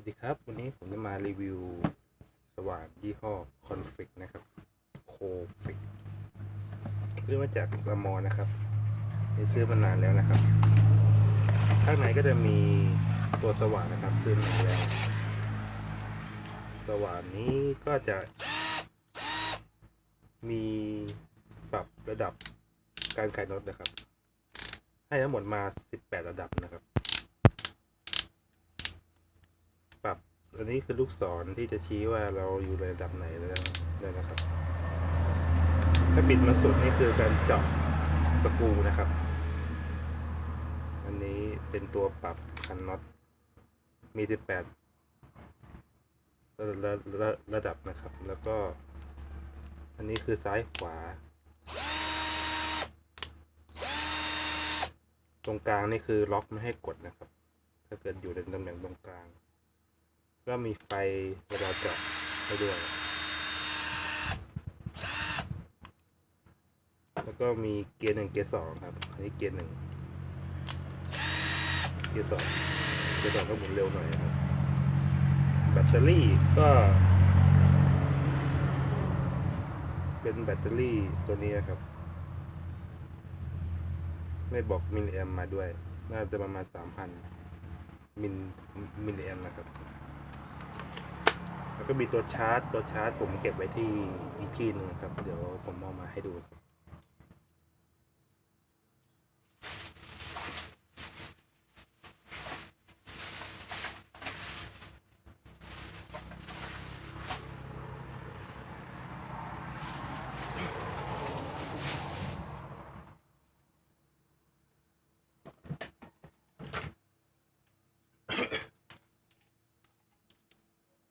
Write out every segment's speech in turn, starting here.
วัสดีครับ วันนี้ผมจะมารีวิวสว่านยี่ห้อ Config นะครับ Config ซื้อมาจากสมอนะครับนี่ซื้อมานานแล้วนะครับ ข้างในก็จะมีตัวสว่านนะครับซื้อมาแล้วสว่านนี้ก็จะ มีปรับระดับการขายน็อตนะครับ ให้ทั้งหมดมา 18 ระดับนะครับ ปรับ อันนี้คือลูกศรที่จะชี้ว่าเราอยู่ในระดับไหนแล้วเลยนะครับ ถ้าปิดมาสุดนี่คือการเจาะสกูนะครับ อันนี้เป็นตัวปรับคันน็อต มี 18 ระระระระดับนะครับ แล้วก็ อันนี้คือซ้ายขวา ตรงกลางนี่คือล็อกไม่ให้กดนะครับ ถ้าเกิดอยู่ในตำแหน่งตรงกลาง ก็มีไฟเวลาเจาะให้ด้วยแล้วก็มีเกียร์หนึ่งเกียร์สองครับ อันนี้เกียร์หนึ่งเกียร์สองเกียร์สองก็หมุนเร็วหน่อยครับแบตเตอรี่ก็ เป็นแบตเตอรี่ตัวนี้ครับ ไม่บอกมิลลิแอมมาด้วย น่าจะประมาณสามพันมิลมิลลิแอมนะครับ แล้วก็มีตัวชาร์จ ตัวชาร์จผมเก็บไว้ที่อีกที่หนึงครับ เดี๋ยวผมเอามาให้ดู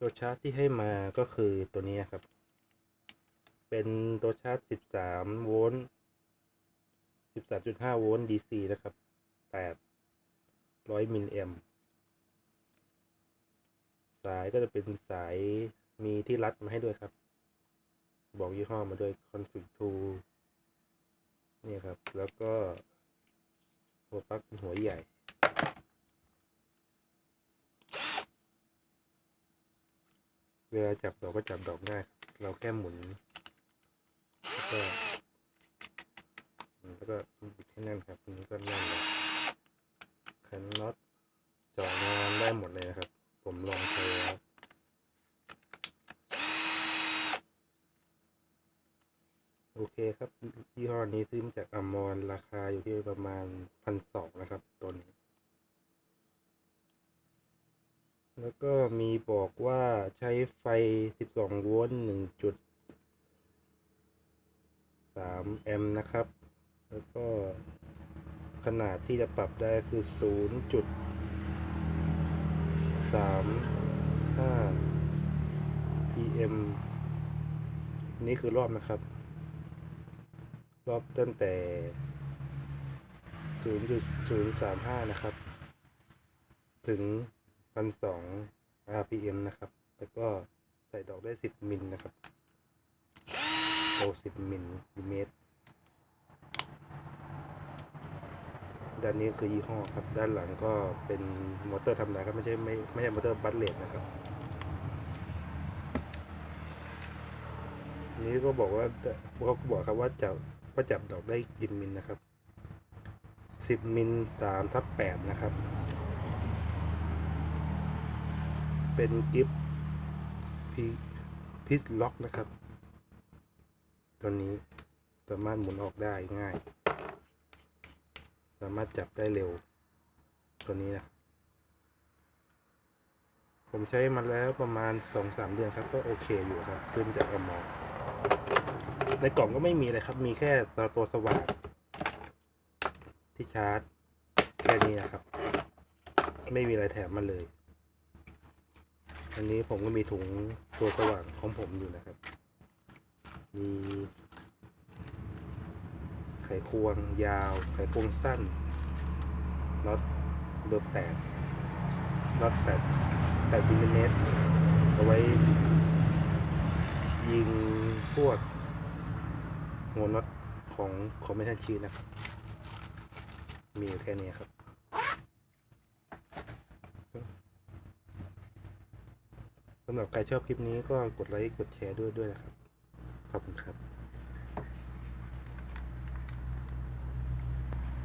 ตัวชาร์จที่ให้มาก็คือตัวนี้ครับ เป็นตัวชาร์จ 13 โวลต์ 13.5 โวลต์ DC นะครับ 800 มิลลิแอมสายก็จะเป็นสายมีที่รัดมาให้ด้วยครับ บอกยี่ห้อมาด้วย config to นี่ครับ แล้วก็หัวปลั๊กหัวใหญ่ วลาจับดอกก็จับดอกง่ายครับเราแค่หมุน แล้วก็แล้วก็บิดให้แน่นครับอันนี้ก็แน่นเลยขันน็อตเจาะงานได้หมดเลยนะครับ ผมลองใช้แล้วโอเคครับยี่ห้อนี้ซื้อมาจากอมรราคาอยู่ที่ประมาณพันสองนะครับตัวนี้ แล้วก็มีบอกว่าใช้ไฟ 12 โวลต์1.3 แอมป์นะครับ แล้วก็ขนาดที่จะปรับได้คือ 0.35 pm นี่คือรอบนะครับ รอบตั้งแต่ 0.035 นะครับ ถึง พันสอง rpm นะครับ แล้วก็ใส่ดอกได้สิบมิลนะครับโอสิบมิลลิเมตร ด้านนี้คือยี่ห้อครับ ด้านหลังก็เป็นมอเตอร์ธรรมดาครับ ไม่ใช่ไม่ไม่ใช่มอเตอร์บัตเลตนะครับ นี้ก็บอกว่าเขาก็บอกครับว่าจับว่าจับดอกได้กี่มิลนะครับสิบมิลสามทับแปดนะครับ เป็นกิฟต์พีพิสล็อกนะครับ ตัวนี้สามารถหมุนออกได้ง่าย สามารถจับได้เร็ว ตัวนี้นะ ผมใช้มาแล้วประมาณสองสามเดือนครับ ก็โอเคอยู่ครับซื้อมาจากอมอในกล่องก็ไม่มีเลยครับ มีแค่ตัวสว่างที่ชาร์จ แค่นี้นะครับ ไม่มีอะไรแถมมาเลย อันนี้ผมก็มีถุงตัวสว่างของผมอยู่นะครับ มีไขควงยาว ไขควงสั้นน็อตเบอร์แปดน็อตแปดแปดมิลลิเมตรเอาไว้ ยิงพวกหัวน็อตของคอมเมชันชีนะครับ มีแค่นี้ครับ สำหรับใครชอบคลิปนี้ก็กดไลค์กดแชร์ด้วยด้วยนะครับ ขอบคุณครับ